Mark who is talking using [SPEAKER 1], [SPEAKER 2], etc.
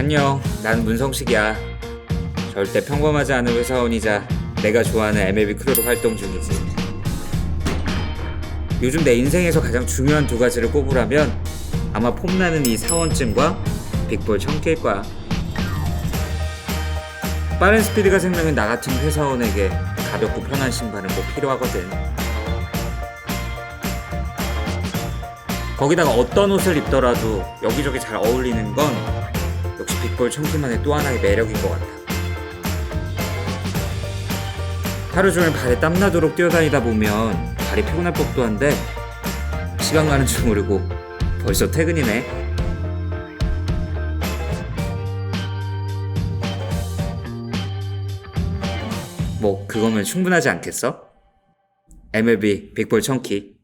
[SPEAKER 1] 안녕, 난 문성식이야. 절대 평범하지 않은 회사원이자 내가 좋아하는 MLB 크루로 활동 중이지. 요즘 내 인생에서 가장 중요한 두 가지를 꼽으라면 아마 폼나는 이 사원증과 빅볼 청길 거야. 빠른 스피드가 생명인 나 같은 회사원에게 가볍고 편한 신발은 꼭 필요하거든. 거기다가 어떤 옷을 입더라도 여기저기 잘 어울리는 건 역시 빅볼 청기만의 또 하나의 매력인 것 같아. 하루 종일 발에 땀나도록 뛰어다니다 보면 발이 피곤할 법도 한데 시간 가는 줄 모르고 벌써 퇴근이네. 뭐 그거면 충분하지 않겠어? MLB 빅볼 청키